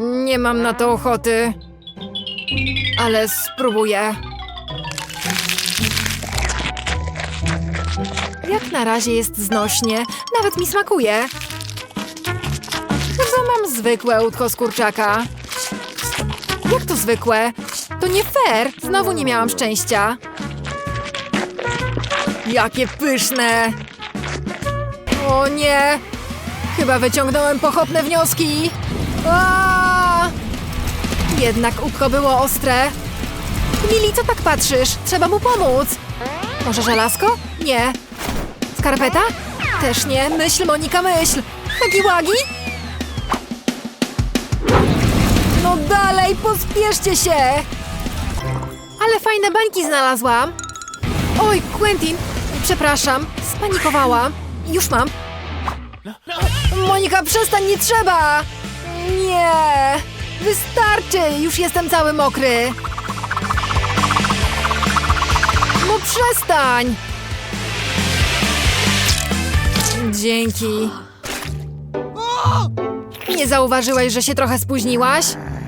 Nie mam na to ochoty. Ale spróbuję. Jak na razie jest znośnie. Nawet mi smakuje. Chyba mam zwykłe łódko z kurczaka. Jak to zwykłe? To nie fair. Znowu nie miałam szczęścia. Jakie pyszne! O nie! Chyba wyciągnąłem pochopne wnioski. Jednak łódko było ostre. Lili, co tak patrzysz? Trzeba mu pomóc. Może żelazko? Nie. Skarpeta? Też nie. Myśl, Monika, myśl. Hagi-wagi? No dalej, pospieszcie się! Ale fajne bańki znalazłam. Oj, Quentin, przepraszam, spanikowałam. Już mam. Monika, przestań, nie trzeba! Nie! Wystarczy, już jestem cały mokry. No przestań! Dzięki. Nie zauważyłeś, że się trochę spóźniłaś?